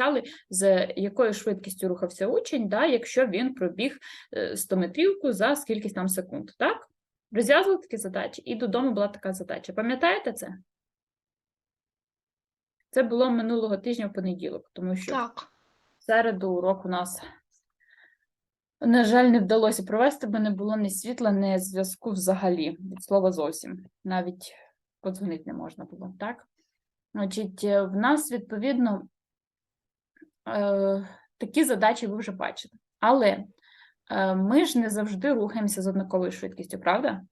вивчали, з якою швидкістю рухався учень, да, якщо він пробіг е, 100 метрівку за скількись там секунд, так? Розв'язували такі задачі, і додому була така задача. Пам'ятаєте це? Це було минулого тижня в понеділок, тому що Так. в середу урок у нас, на жаль, не вдалося провести, бо не було ні світла, ні зв'язку взагалі, від слова зовсім. Навіть подзвонити не можна було, так? Значить, е, в нас, відповідно, е, такі задачі ви вже бачите. Але е, ми ж не завжди рухаємося з однаковою швидкістю, правда?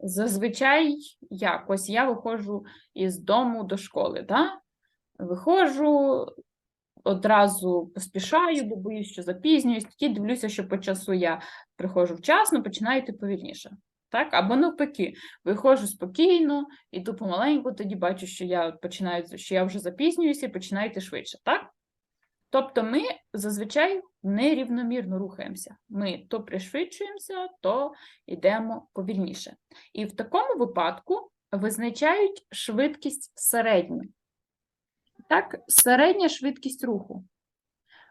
Зазвичай якось я виходжу із дому до школи, да? Виходжу, одразу поспішаю, бо боюсь, що запізнююсь, тоді дивлюся, що по часу я приходжу вчасно, починаю йти повільніше. Так? Або навпаки, виходжу спокійно, іду помаленьку, тоді бачу, що я починаю, що я вже запізнююся і починаю йти швидше. Так? Тобто ми зазвичай нерівномірно рухаємося. Ми то пришвидшуємося, то йдемо повільніше. І в такому випадку визначають швидкість середню. Так, середня швидкість руху.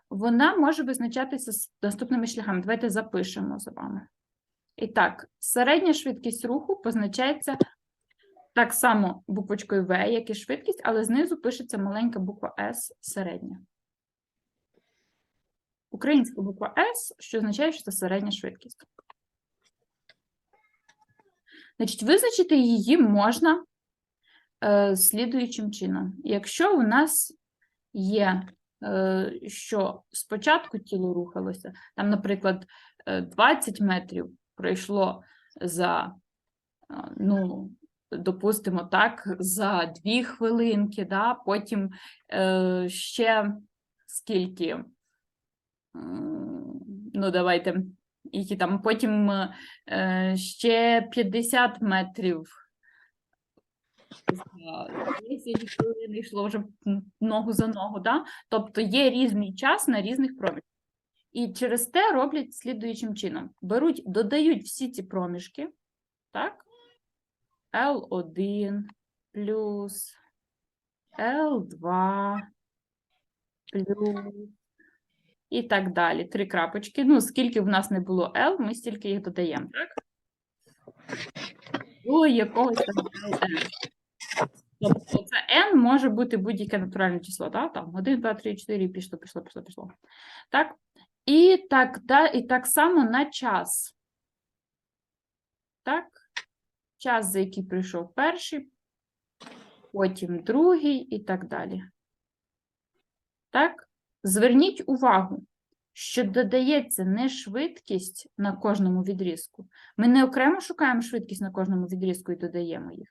Вона може визначатися наступними шляхами. Давайте запишемо з вами. І так, середня швидкість руху позначається так само буквочкою В, як і швидкість, але знизу пишеться маленька буква С середня. Українська буква С, що означає, що це середня швидкість. Значить, визначити її можна е, слідуючим чином. Якщо у нас є, е, що спочатку тіло рухалося, там, наприклад, е, 20 метрів пройшло за, е, ну, допустимо так, за 2 хвилинки, да? потім е, ще скільки, ну, давайте, які там, потім е, ще 50 метрів за 10 хвилин йшло вже ногу за ногу, да? тобто є різний час на різних проміжках. І через те роблять слідуючим чином: беруть, додають всі ці проміжки, так? L1 плюс L2 плюс і так далі. Три крапочки. Ну, скільки в нас не було L, ми стільки їх додаємо, так? До якогось там LN. Тобто це n може бути будь-яке натуральне число, так? Там 1, 2, 3, 4, пішло, пішло, пішло, пішло. Так? І так, да, і так само на час. Так? Час, за який прийшов перший, потім другий і так далі. Так? Зверніть увагу, що додається не швидкість на кожному відрізку. Ми не окремо шукаємо швидкість на кожному відрізку і додаємо їх,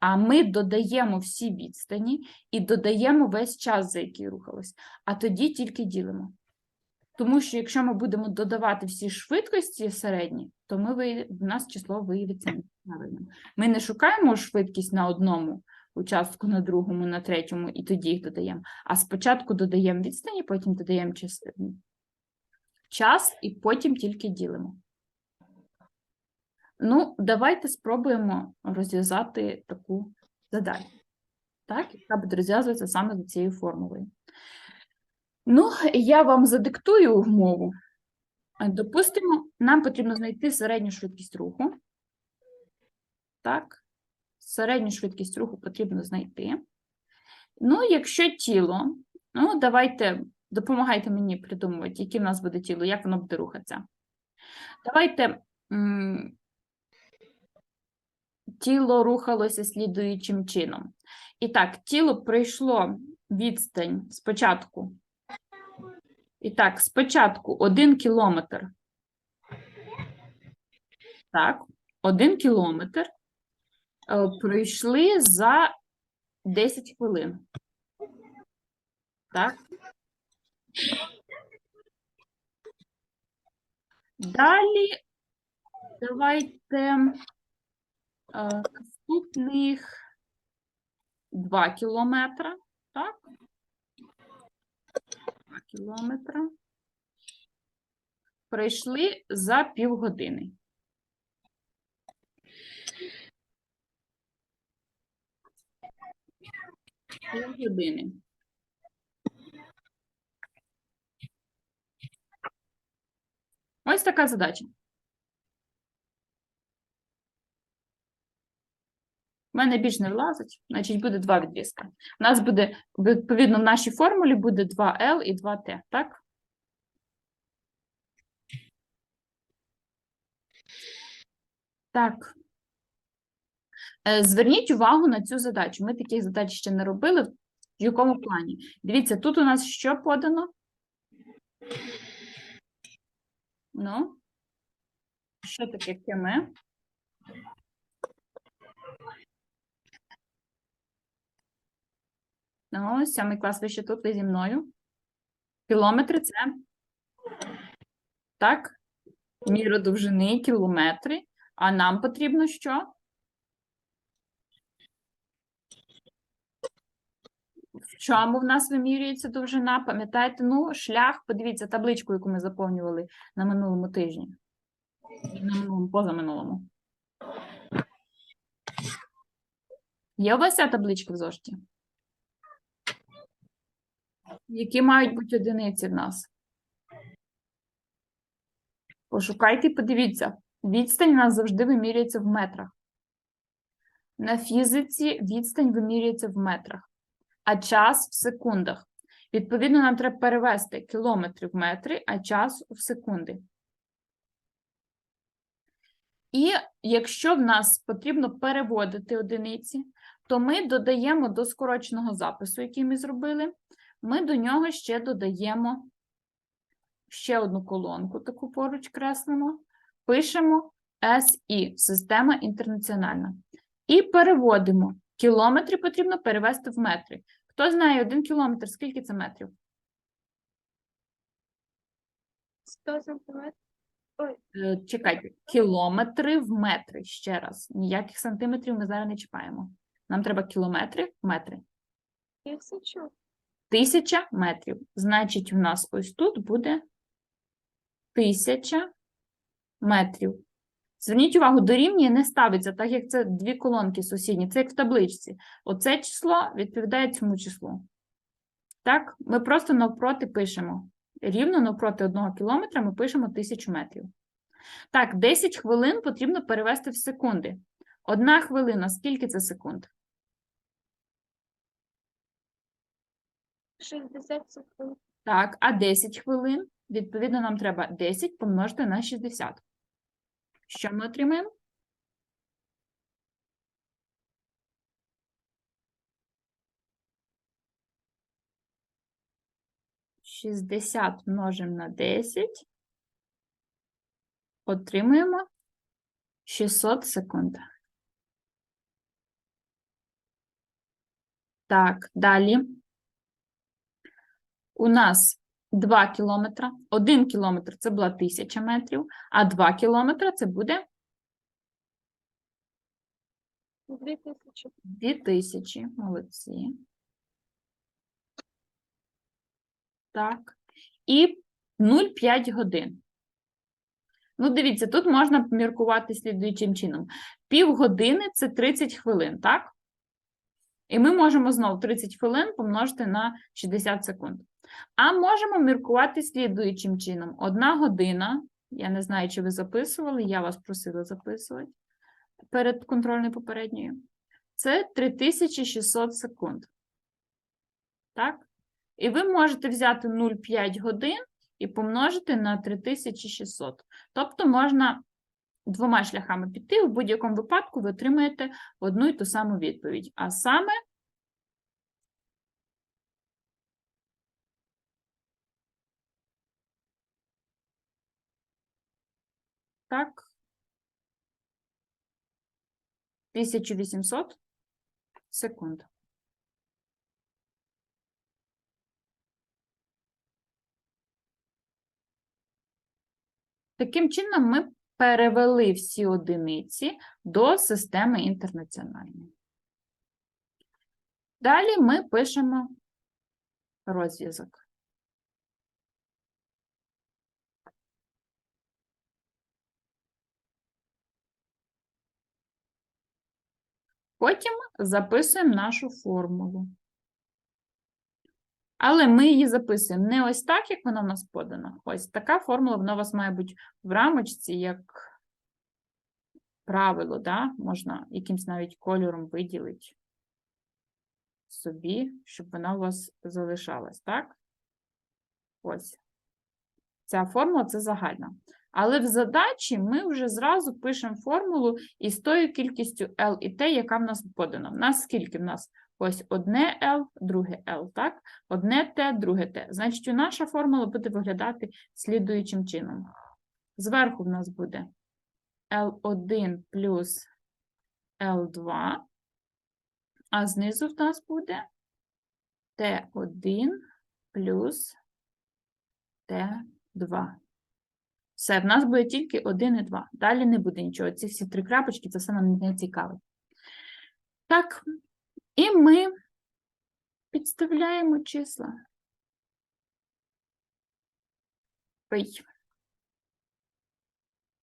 а ми додаємо всі відстані і додаємо весь час, за який рухалось, а тоді тільки ділимо. Тому що якщо ми будемо додавати всі швидкості середні, то ми в нас число виявиться неправильним. Ми не шукаємо швидкість на одному участку, на другому, на третьому, і тоді їх додаємо. А спочатку додаємо відстані, потім додаємо час, час і потім тільки ділимо. Ну, давайте спробуємо розв'язати таку задачу, так, яка буде розв'язуватися саме за цією формулою. Ну, я вам задиктую умову. Допустимо, нам потрібно знайти середню швидкість руху. Так, середню швидкість руху потрібно знайти. Ну, якщо тіло, ну, давайте допомагайте мені придумувати, яке в нас буде тіло, як воно буде рухатися. Давайте м, тіло рухалося слідуючим чином. І так, тіло пройшло відстань спочатку. І так, спочатку 1 кілометр. Так, 1 кілометр пройшли за 10 хвилин. Так. Далі давайте е, наступних 2 кілометра. Так. 2 кілометра. Пройшли за півгодини. години. Ось така задача. У мене більш не влазить, значить буде два відрізка. У нас буде, відповідно, в нашій формулі буде 2L і 2T, так? Так. Е, Зверніть увагу на цю задачу. Ми таких задач ще не робили. В якому плані? Дивіться, тут у нас що подано? Ну, що таке км? Ну, сьомий клас ви ще тут, ви зі мною. Кілометри це. Так? Міра довжини, кілометри. А нам потрібно що? В чому в нас вимірюється довжина? Пам'ятаєте, ну, шлях, подивіться табличку, яку ми заповнювали на минулому тижні. На минулому, позаминулому. Є у вас ця табличка в зошиті? Які мають бути одиниці в нас? Пошукайте і подивіться. Відстань у нас завжди вимірюється в метрах. На фізиці відстань вимірюється в метрах, а час в секундах. Відповідно, нам треба перевести кілометри в метри, а час в секунди. І якщо в нас потрібно переводити одиниці, то ми додаємо до скороченого запису, який ми зробили, ми до нього ще додаємо ще одну колонку, таку поруч креслимо, пишемо SI, система інтернаціональна. І переводимо. Кілометри потрібно перевести в метри. Хто знає один кілометр, скільки це метрів? 100 сантиметрів. Е, Чекайте, кілометри в метри. Ще раз. Ніяких сантиметрів ми зараз не чіпаємо. Нам треба кілометри в метри. Тисячу. Тисяча метрів. Значить, у нас ось тут буде тисяча метрів. Зверніть увагу, дорівнює не ставиться, так як це дві колонки сусідні. Це як в табличці. Оце число відповідає цьому числу. Так, ми просто навпроти пишемо. Рівно навпроти одного кілометра ми пишемо тисячу метрів. Так, 10 хвилин потрібно перевести в секунди. Одна хвилина, скільки це секунд? 60 секунд. Так, а 10 хвилин, відповідно, нам треба 10 помножити на 60. Що ми отримаємо? Шістдесят множимо на 10. Отримуємо 600 секунд. Так, далі. У нас 2 кілометра. 1 кілометр це була 1000 метрів, а 2 кілометри це буде 2000. 2000. Молодці. Так. І 0,5 годин. Ну, дивіться, тут можна поміркувати слідуючим чином. Півгодини це 30 хвилин, так? І ми можемо знову 30 хвилин помножити на 60 секунд. А можемо міркувати слідуючим чином. Одна година, я не знаю, чи ви записували, я вас просила записувати перед контрольною попередньою. Це 3600 секунд. Так? І ви можете взяти 0,5 годин і помножити на 3600. Тобто можна двома шляхами піти. У будь-якому випадку ви отримаєте одну і ту саму відповідь. А саме так 1800 секунд. Таким чином, ми перевели всі одиниці до системи інтернаціональної. Далі ми пишемо розв'язок. Потім записуємо нашу формулу. Але ми її записуємо не ось так, як вона в нас подана. Ось така формула, вона у вас має бути в рамочці, як правило, да? можна якимсь навіть кольором виділити собі, щоб вона у вас залишалась, так? Ось. Ця формула це загальна. Але в задачі ми вже зразу пишемо формулу із тою кількістю L і T, яка в нас подана. В нас скільки в нас? Ось одне L, друге L, так? Одне T, друге T. Значить, наша формула буде виглядати слідуючим чином. Зверху в нас буде L1 плюс L2, а знизу в нас буде T1 плюс Т2. Все, в нас буде тільки 1 і 2. Далі не буде нічого. Ці всі три крапочки, це все нам не цікавить. Так, і ми підставляємо числа. Ой.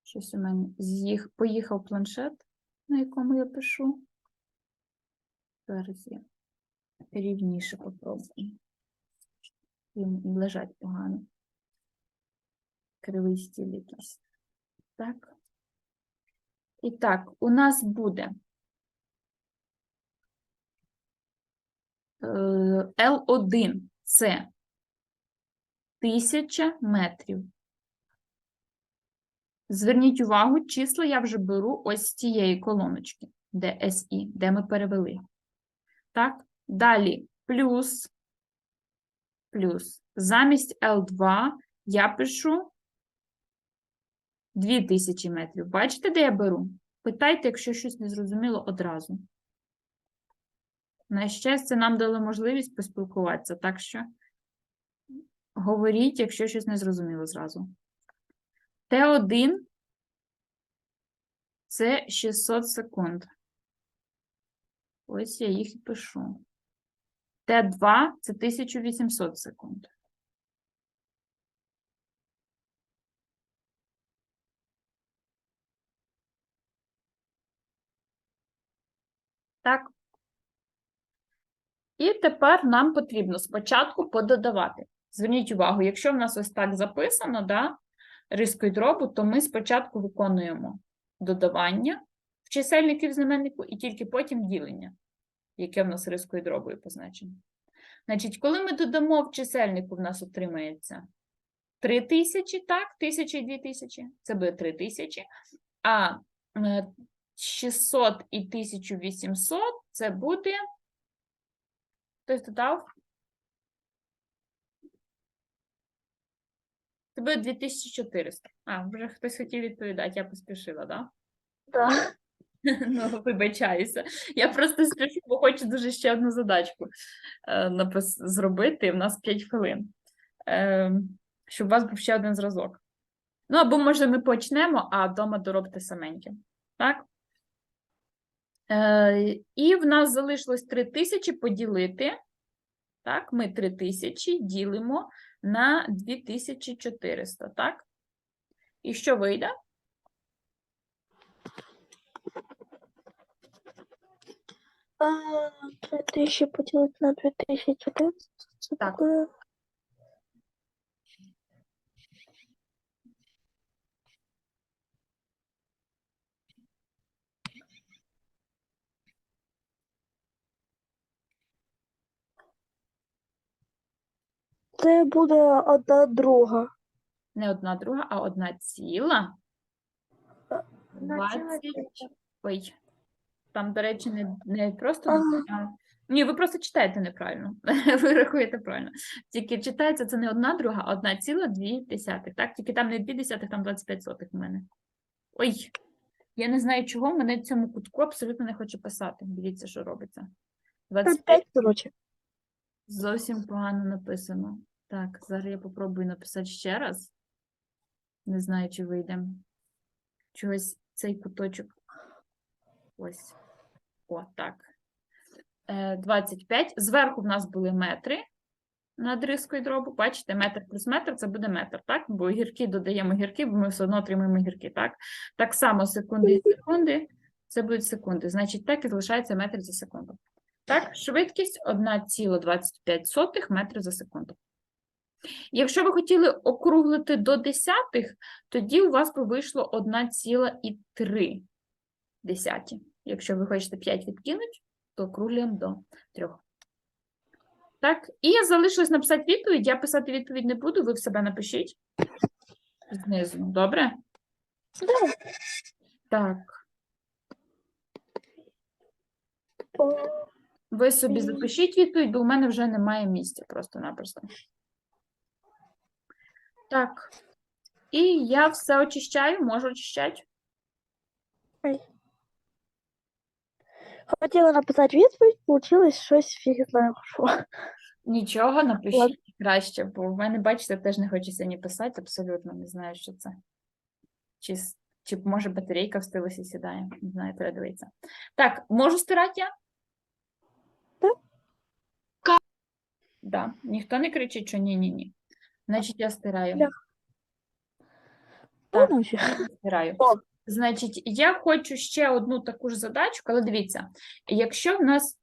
Щось у мене з'їх... поїхав планшет, на якому я пишу. Зараз я рівніше попробую. Їм лежать погано. Кривий стіль якийсь. Так. І так, у нас буде е, L1 це 1000 метрів. Зверніть увагу, числа я вже беру ось з цієї колоночки, де SI, де ми перевели. Так, далі плюс, плюс. Замість L2 я пишу 2000 метрів. Бачите, де я беру? Питайте, якщо щось не зрозуміло одразу. На щастя, нам дали можливість поспілкуватися, так що говоріть, якщо щось не зрозуміло зразу. Т1 це 600 секунд. Ось я їх і пишу. Т2 це 1800 секунд. Так. І тепер нам потрібно спочатку пододавати. Зверніть увагу, якщо в нас ось так записано, да, рискою дробу, то ми спочатку виконуємо додавання в чисельники в знаменнику і тільки потім ділення, яке в нас рискою дробою позначено. Значить, коли ми додамо в чисельнику, в нас отримається 3000, так, 1000 і 2000, це буде 3000, а е, 600 і 1800 це буде. Хтось додав? Це буде 2400. А, вже хтось хотів відповідати, я поспішила, так? Да? Так. Ну, вибачаюся. Я просто спішу, бо хочу дуже ще одну задачку е, зробити. У нас 5 хвилин. Е, щоб у вас був ще один зразок. Ну, або, може, ми почнемо, а вдома доробите саменьке. Так? Е, і в нас залишилось 3000 поділити. Так, ми 3000 ділимо на 2400, так? І що вийде? А, 3000 поділити на 2400. Так. буде Це буде одна друга. Не одна друга, а одна ціла. 20. Ой, там, до речі, не, не просто. Ага. а- Ні, ви просто читаєте неправильно. Ви рахуєте правильно. Тільки читається це не одна друга, а одна ціла дві десятих. Так? Тільки там не дві десятих, там 25 сотих в мене. Ой, я не знаю, чого мене в цьому кутку абсолютно не хоче писати. Дивіться, що робиться. 25 5, коротше. Зовсім погано написано. Так, зараз я попробую написати ще раз. Не знаю, чи вийде. Чогось цей куточок. Ось. О, так. Е, 25. Зверху в нас були метри над рискою дробу. Бачите, метр плюс метр це буде метр, так? Бо гірки додаємо гірки, бо ми все одно отримуємо гірки, так? Так само секунди і секунди. Це будуть секунди. Значить, так і залишається метр за секунду. Так, швидкість 1,25 метри за секунду. Якщо ви хотіли округлити до десятих, тоді у вас би вийшло 1,3 десяті. Якщо ви хочете 5 відкинути, то округлюємо до 3. Так, і залишилось написати відповідь. Я писати відповідь не буду, ви в себе напишіть знизу. Добре? Да. Так, ви собі запишіть відповідь, бо у мене вже немає місця просто-напросто. Так. І я все очищаю, можу очищати. Хотіла написати відповідь, получилось щось фіг знає що. Нічого, напишіть краще, бо в мене, бачите, теж не хочеться ні писати, абсолютно не знаю, що це. Чи, чи може батарейка в стилусі сідає, не знаю, треба дивитися. Так, можу стирати я? Так. Да. Ніхто не кричить, що ні-ні-ні. Значить, я стираю. Да. Так. Ну, ще. Стираю. О. Значить, я хочу ще одну таку ж задачку, але дивіться, якщо в нас.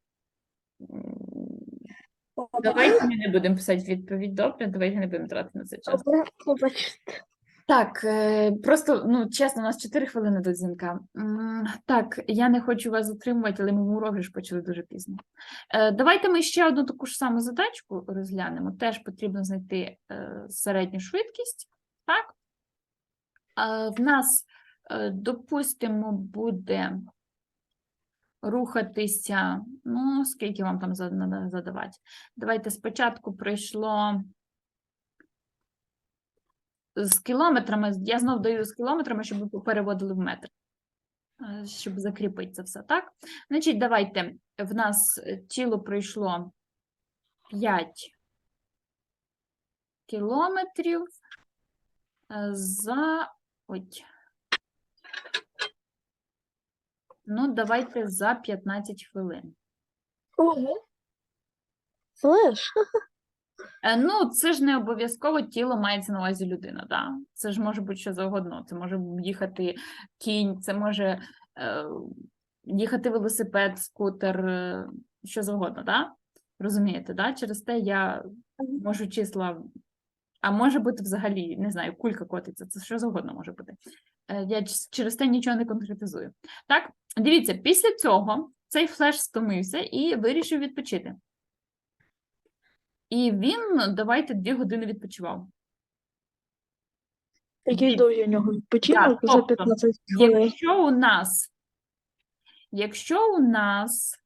Давайте ми не будемо писати відповідь, добре, давайте не будемо тратити на це час. Добре, побачите. Так, е, просто, ну, чесно, у нас 4 хвилини до дзвінка. Так, я не хочу вас затримувати, але ми урок ж почали дуже пізно. Е, Давайте ми ще одну таку ж саму задачку розглянемо. Теж потрібно знайти е, середню швидкість. Так? В нас, допустимо, буде рухатися, ну, скільки вам там за- задавати? Давайте спочатку прийшло з кілометрами. Я знов даю з кілометрами, щоб ви переводили в метр, е, щоб закріпити це все, так? Значить, давайте. В нас е, тіло пройшло 5 кілометрів е, за. Ой. Ну, давайте за 15 хвилин. Ого. Слиш? Е, Ну, це ж не обов'язково тіло мається на увазі людина, да? Це ж може бути що завгодно. Це може їхати кінь, це може е, їхати велосипед, скутер, е, що завгодно, да? Розумієте, да? Через те я можу числа, а може бути взагалі, не знаю, кулька котиться, це що завгодно може бути. Е, Я через те нічого не конкретизую. Так, дивіться, після цього цей флеш стомився і вирішив відпочити. І він, давайте, дві години відпочивав. Який довгий у нього відпочинок за тобто, 15 хвилин. Якщо у нас, якщо у нас,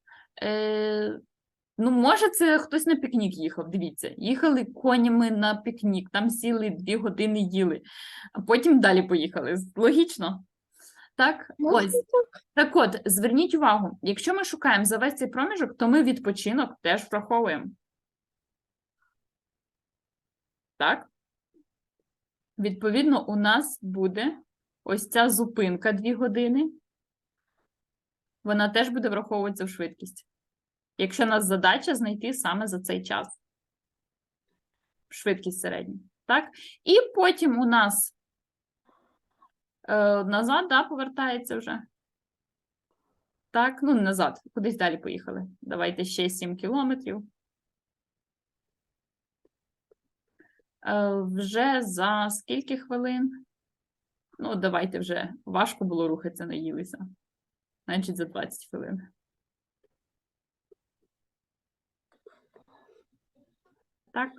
е, ну, може, це хтось на пікнік їхав, дивіться, їхали конями на пікнік, там сіли дві години їли, а потім далі поїхали. Логічно? Так, Може, ось. Так от, зверніть увагу, якщо ми шукаємо за весь цей проміжок, то ми відпочинок теж враховуємо. Так? Відповідно, у нас буде ось ця зупинка 2 години. Вона теж буде враховуватися в швидкість. Якщо у нас задача знайти саме за цей час. Швидкість середню. Так? І потім у нас е, назад, да, повертається вже. Так, ну назад, кудись далі поїхали. Давайте ще 7 кілометрів. Е, Вже за скільки хвилин? Ну, давайте вже важко було рухатися, наїлися. Значить, за 20 хвилин. Так.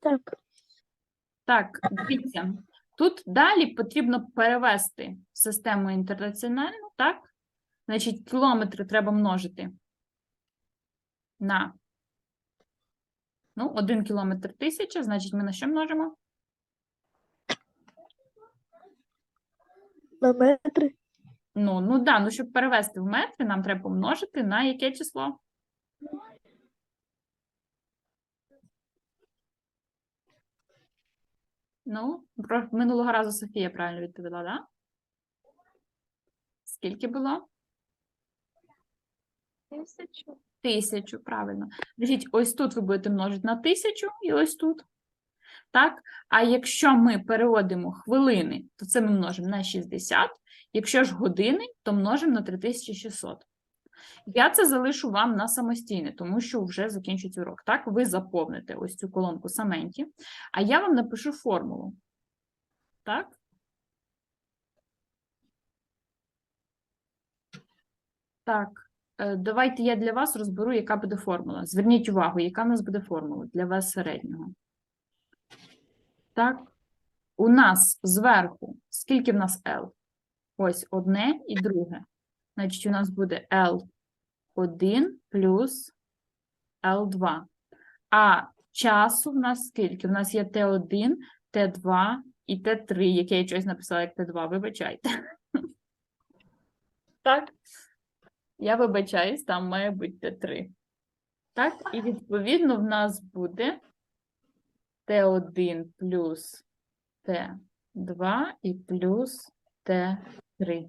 Так. Так, дивіться. Тут далі потрібно перевести в систему інтернаціональну, так? Значить, кілометри треба множити на ну, 1 кілометр тисяча, значить, ми на що множимо? На метри. Ну, ну да, ну щоб перевести в метри, нам треба помножити на яке число? Ну, про- минулого разу Софія правильно відповіла, да? Скільки було? Тисячу. Тисячу, правильно. Значить, ось тут ви будете множити на тисячу і ось тут. Так? А якщо ми переводимо хвилини, то це ми множимо на 60 Якщо ж години, то множимо на 3600. Я це залишу вам на самостійне, тому що вже закінчується урок. Так, ви заповните ось цю колонку саменті, а я вам напишу формулу. Так? Так, давайте я для вас розберу, яка буде формула. Зверніть увагу, яка в нас буде формула для вас середнього. Так, у нас зверху, скільки в нас L? Ось одне і друге. Значить, у нас буде L1 плюс L2. А часу в нас скільки? У нас є T1, T2 і T3, яке я щось написала як T2, вибачайте. Так? Я вибачаюсь, там має бути Т3. Так, і відповідно в нас буде Т1 плюс Т2 і плюс Т3.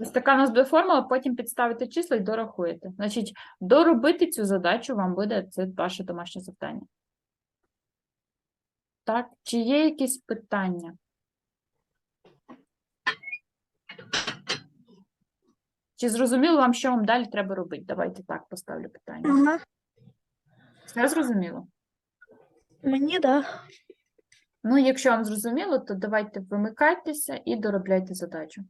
Ось така у нас буде формула, потім підставите числа і дорахуєте. Значить, доробити цю задачу вам буде це ваше домашнє завдання. Так, чи є якісь питання? Чи зрозуміло вам, що вам далі треба робити? Давайте так поставлю питання. Ага. Все зрозуміло? Мені да. Ну, якщо вам зрозуміло, то давайте вимикайтеся і доробляйте задачу.